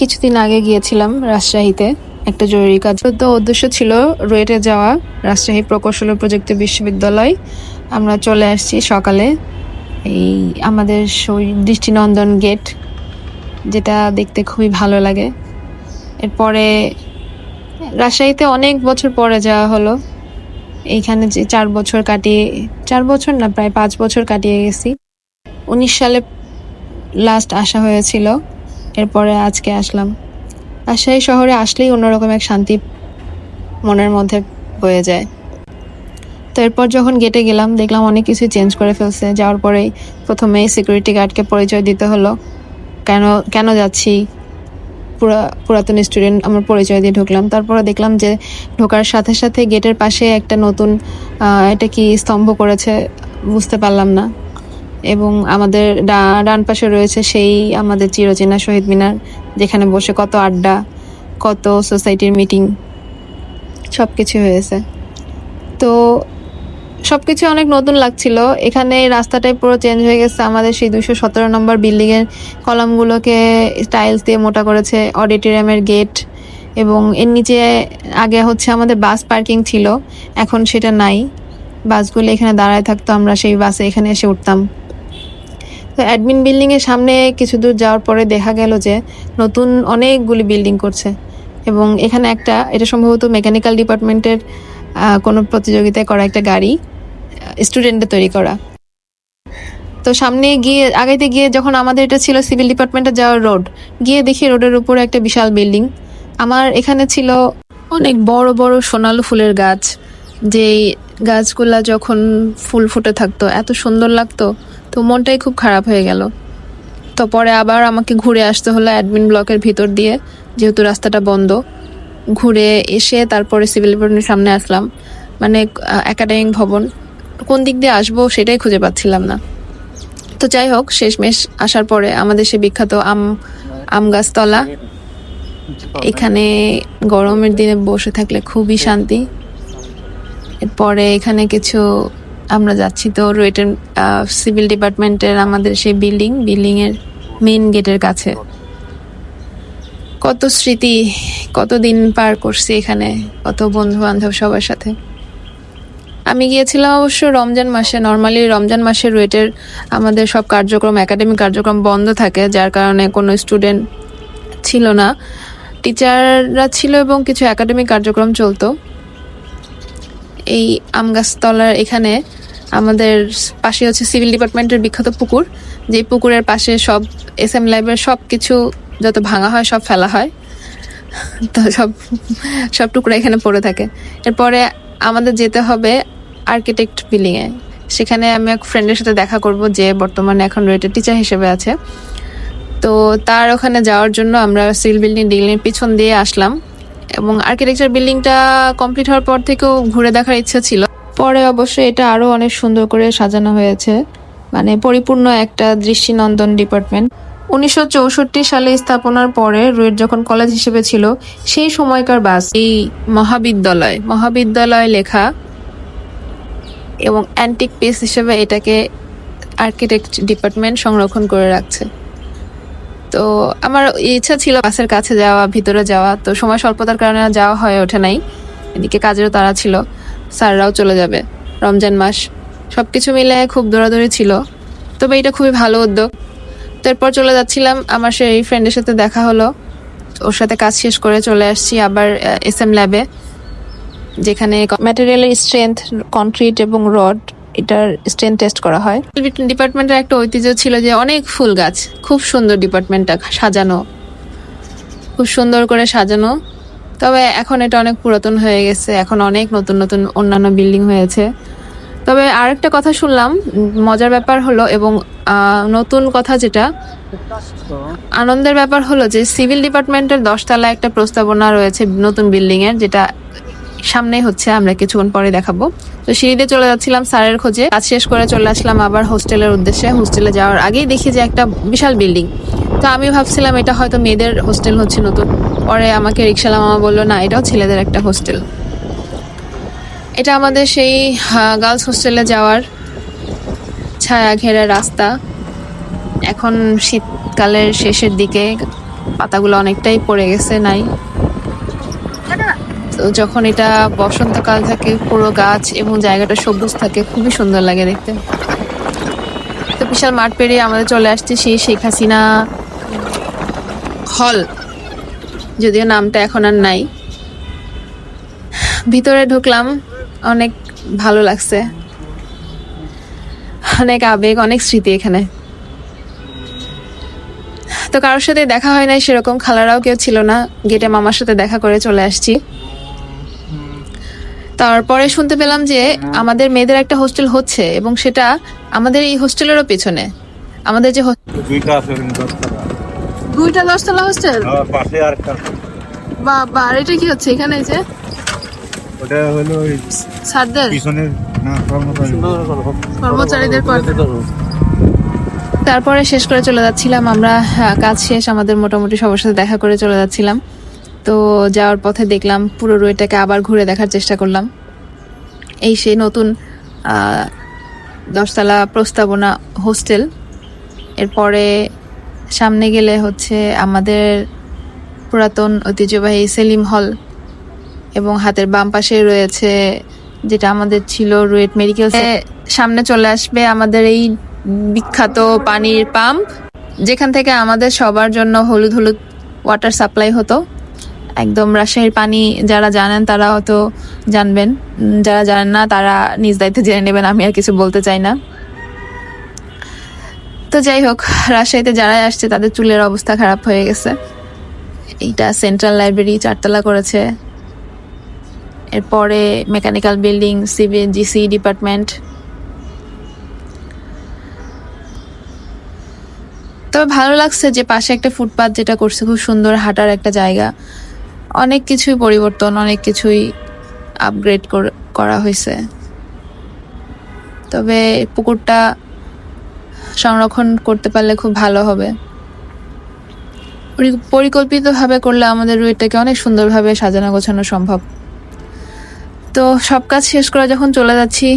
কিছুদিন আগে গিয়েছিলাম রাজশাহীতে একটা জরুরি কাজ। তো উদ্দেশ্য ছিল রুয়েটে যাওয়া, রাজশাহী প্রকৌশল প্রযুক্তি বিশ্ববিদ্যালয়। আমরা চলে আসছি সকালে এই আমাদের দৃষ্টিনন্দন গেট, যেটা দেখতে খুবই ভালো লাগে। এরপরে রাজশাহীতে অনেক বছর পরে যাওয়া হলো। এইখানে যে চার বছর কাটিয়ে, চার বছর না, প্রায় পাঁচ বছর কাটিয়ে গেছি। উনিশ সালে লাস্ট আসা হয়েছিল। এরপরে আজকে আসলাম। রাজশাহী শহরে আসলেই অন্যরকম এক শান্তি মনের মধ্যে বয়ে যায়। তো এরপর যখন গেটে গেলাম, দেখলাম অনেক কিছু চেঞ্জ করে ফেলছে। যাওয়ার পরেই প্রথমে সিকিউরিটি গার্ডকে পরিচয় দিতে হলো। কেন কেন যাচ্ছি? পুরা, পুরাতন স্টুডেন্ট আমার পরিচয় দিয়ে ঢুকলাম। তারপরে দেখলাম যে ঢোকার সাথে সাথে গেটের পাশে একটা নতুন এটা কি স্তম্ভ করেছে, বুঝতে পারলাম না। এবং আমাদের ডান পাশে রয়েছে সেই আমাদের চিরচেনা শহীদ মিনার, যেখানে বসে কত আড্ডা, কত সোসাইটির মিটিং সব কিছু হয়েছে। তো সব কিছু অনেক নতুন লাগছিল। এখানে রাস্তাটাই পুরো চেঞ্জ হয়ে গেছে। আমাদের সেই দুশো সতেরো নম্বর বিল্ডিংয়ের কলামগুলোকে টাইলস দিয়ে মোটা করেছে অডিটোরিয়ামের গেট এবং এর নিচে আগে হচ্ছে আমাদের বাস পার্কিং ছিল। এখন সেটা নাই। বাসগুলো এখানে দাঁড়ায় থাকতো। আমরা সেই বাসে এখানে এসে উঠতাম। তো অ্যাডমিন বিল্ডিং এর সামনে কিছু দূর যাওয়ার পরে দেখা গেল যে নতুন অনেকগুলি বিল্ডিং করছে। এবং এখানে একটা, এটা সম্ভবত মেকানিক্যাল ডিপার্টমেন্টের কোনো প্রতিযোগিতায় করা একটা গাড়ি স্টুডেন্টদের তৈরি করা। তো সামনে গিয়ে, আগাইতে গিয়ে যখন আমাদের এটা ছিল সিভিল ডিপার্টমেন্টে যাওয়ার রোড গিয়ে দেখি রোডের উপরে একটা বিশাল বিল্ডিং আমার এখানে ছিল অনেক বড় বড় সোনালু ফুলের গাছ। যেই গাছগুলা যখন ফুল ফুটে থাকতো, এত সুন্দর লাগতো। তো মনটাই খুব খারাপ হয়ে গেল। তো পরে আবার আমাকে ঘুরে আসতে হলো অ্যাডমিন ব্লকের ভিতর দিয়ে, যেহেতু রাস্তাটা বন্ধ। ঘুরে এসে তারপরে সিভিল ডিপার্টমেন্টের সামনে আসলাম। মানে একাডেমিক ভবন। কোন দিক দিয়ে আসব সেটাই খুঁজে পাচ্ছিলাম না। তো যাই হোক, শেষমেশ আসার পরে আমাদের সে বিখ্যাত আম আম গাছতলা। এখানে গরমের দিনে বসে থাকলে খুবই শান্তি। এরপরে এখানে কিছু আমরা যাচ্ছি তো রুয়েটের সিভিল ডিপার্টমেন্টের আমাদের সেই বিল্ডিং বিল্ডিং এর মেইন গেটের কাছে। কত স্মৃতি কতদিন পার করছি এখানে, কত বন্ধু বান্ধব সবার সাথে। আমি গিয়েছিলাম অবশ্য রমজান মাসে। নর্মালি রমজান মাসে রুয়েটের আমাদের সব কার্যক্রম একাডেমিক কার্যক্রম বন্ধ থাকে, যার কারণে কোনো স্টুডেন্ট ছিল না। টিচাররা ছিল এবং কিছু একাডেমিক কার্যক্রম চলতো। এই আমগাছতলার এখানে আমাদের পাশে হচ্ছে সিভিল ডিপার্টমেন্টের বিখ্যাত পুকুর। যে পুকুরের পাশে সব এস এম ল্যাবের সব কিছু যত ভাঙা হয়, সব ফেলা হয়। তো সব সব টুকরা এখানে পড়ে থাকে। এরপরে আমাদের যেতে হবে আর্কিটেক্ট বিল্ডিংয়ে। সেখানে আমি এক ফ্রেন্ডের সাথে দেখা করব যে বর্তমানে এখন রেটের টিচার হিসেবে আছে। তো তার ওখানে যাওয়ার জন্য আমরা সিভিল বিল্ডিং ডিগ্রির পিছন দিয়ে আসলাম। এবং আর্কিটেকচার বিল্ডিংটা কমপ্লিট হওয়ার পর থেকেও ঘুরে দেখার ইচ্ছা ছিল। পরে অবশ্য এটা আরও অনেক সুন্দর করে সাজানো হয়েছে। মানে পরিপূর্ণ একটা দৃষ্টিনন্দন ডিপার্টমেন্ট উনিশশো চৌষট্টি সালে স্থাপনার পরে রুয়েট যখন কলেজ হিসেবে ছিল, সেই সময়কার বাস, এই মহাবিদ্যালয়। মহাবিদ্যালয় লেখা এবং অ্যান্টিক পিস হিসেবে এটাকে আর্কিটেক্ট ডিপার্টমেন্ট সংরক্ষণ করে রাখছে। তো আমার ইচ্ছা ছিল বাসের কাছে যাওয়া, ভিতরে যাওয়া। তো সময় স্বল্পতার কারণে যাওয়া হয়ে ওঠে নাই। এদিকে কাজেরও তারা ছিল। স্যাররাও চলে যাবে রমজান মাস। সব কিছু মিলে খুব দৌড়াদৌড়ি ছিল। তবে এটা খুবই ভালো উদ্যোগ। তো এরপর চলে যাচ্ছিলাম। আমার সেই ফ্রেন্ডের সাথে দেখা হলো। ওর সাথে কাজ শেষ করে চলে আসছি আবার এস এম ল্যাবে যেখানে ম্যাটেরিয়ালের স্ট্রেংথ কনক্রিট এবং রড এটার স্ট্রেংথ টেস্ট করা হয়। ডিপার্টমেন্টের একটা ঐতিহ্য ছিল যে অনেক ফুল গাছ, খুব সুন্দর ডিপার্টমেন্টটা সাজানো। খুব সুন্দর করে সাজানো। তবে এখন এটা অনেক পুরাতন হয়ে গেছে, এখন অনেক নতুন নতুন অন্যান্য বিল্ডিং হয়েছে। তবে আরেকটা কথা শুনলাম, মজার ব্যাপার হলো এবং নতুন কথা যেটা, আনন্দের ব্যাপার হলো যে সিভিল ডিপার্টমেন্টের দশতলা একটা প্রস্তাবনা রয়েছে নতুন বিল্ডিং এর যেটা সামনেই হচ্ছে, আমরা কিছুক্ষণ পরে দেখাবো। তো সিঁড়িতে চলে যাচ্ছিলাম স্যারের খোঁজে। কাজ শেষ করে চলে আসলাম আবার হোস্টেলের উদ্দেশ্যে। হোস্টেলে যাওয়ার আগেই দেখি যে একটা বিশাল বিল্ডিং। তো আমি ভাবছিলাম এটা হয়তো মেয়েদের হোস্টেল হচ্ছে নতুন। পরে আমাকে রিক্সালা মামা বলল, না, এটাও ছেলেদের একটা হোস্টেল। এটা আমাদের সেই গার্লস হোস্টেলে যাওয়ার ছায়া ঘেরা রাস্তা। এখন শীতকালের শেষের দিকে পাতাগুলো অনেকটাই পড়ে গেছে নাই। তো যখন এটা বসন্তকাল থাকে, পুরো গাছ এবং জায়গাটা সবুজ থাকে, খুবই সুন্দর লাগে দেখতে। তো বিশাল মাঠ পেরিয়ে আমাদের চলে আসছে সেই শেখ হাসিনা হল। যদিও নামটা এখন আর নাই। ভিতরে ঢুকলাম, অনেক ভালো লাগছে। অনেক আবেগ, অনেক স্মৃতি এখানে। তো কারোর সাথে দেখা হয় নাই সেরকম, খালারাও কেউ ছিল না। গেটে মামার সাথে দেখা করে চলে আসছি। তারপরে শুনতে পেলাম যে আমাদের মেয়েদের একটা হোস্টেল হচ্ছে এবং সেটা আমাদের এই হোস্টেলেরও পেছনে। আমাদের যে দুইটা আছে দশতলা। দুইটা দশতলা হোস্টেল? আর পাশে আর একটা আছে। বা আর এটা কি হচ্ছে এখানে যে? ওটা হলো ওই স্যারদের? না কর্মচারী। কর্মচারীদের তারপরে শেষ করে চলে যাচ্ছিলাম আমরা হ্যাঁ, কাজ শেষ আমাদের মোটামুটি সবার সাথে দেখা করে চলে যাচ্ছিলাম। তো যাওয়ার পথে দেখলাম পুরো রুইটাকে আবার ঘুরে দেখার চেষ্টা করলাম। এই সেই নতুন দশতলা প্রস্তাবনা হোস্টেল। এরপরে সামনে গেলে হচ্ছে আমাদের পুরাতন ঐতিহ্যবাহী সেলিম হল এবং হাতের বাম পাশে রয়েছে যেটা আমাদের ছিল রুয়েট মেডিকেল সামনে চলে আসবে আমাদের এই বিখ্যাত পানির পাম্প, যেখান থেকে আমাদের সবার জন্য হলুদ হলুদ ওয়াটার সাপ্লাই হতো। একদম রাজশাহীর পানি যারা জানেন তারা হয়তো জানবেন। যারা জানেন না তারা নিজ দায়িত্বে জেনে নেবেন, আমি আর কিছু বলতে চাই না। তো যাই হোক, রাজশাহীতে যারাই আসছে তাদের চুলের অবস্থা খারাপ হয়ে গেছে। এইটা সেন্ট্রাল লাইব্রেরি চারতলা করেছে। এরপরে mechanical building, civil, GC department. তবে ভালো লাগছে যে পাশে একটা ফুটপাথ যেটা করছে খুব সুন্দর হাঁটার একটা জায়গা। অনেক কিছুই পরিবর্তন, অনেক কিছুই আপগ্রেড করা হয়েছে তবে পুকুরটা সংরক্ষণ করতে পারলে খুব ভালো হবে। পরিকল্পিতভাবে করলে আমাদের রুইটাকে অনেক সুন্দরভাবে সাজানো গোছানো সম্ভব। তো সব কাজ শেষ করে যখন চলে যাচ্ছি,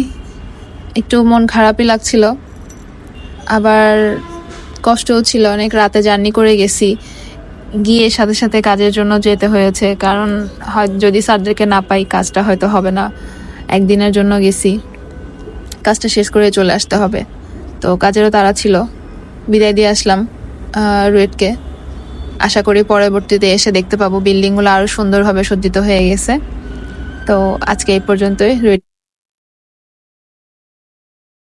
একটু মন খারাপই লাগছিল। আবার কষ্টও ছিল, অনেক রাতে জার্নি করে গেছি। গিয়ে সাথে সাথে কাজের জন্য যেতে হয়েছে, কারণ হয় যদি স্যারদেরকে না পাই, কাজটা হয়তো হবে না। একদিনের জন্য গেছি। কাজটা শেষ করে চলে আসতে হবে। তো কাজেরও তারা ছিল। বিদায় দিয়ে আসলাম রুয়েটকে। আশা করি পরবর্তীতে এসে দেখতে পাবো। বিল্ডিংগুলো আরও সুন্দরভাবে সজ্জিত হয়ে গেছে। তো আজকে এই পর্যন্তই। রুয়েট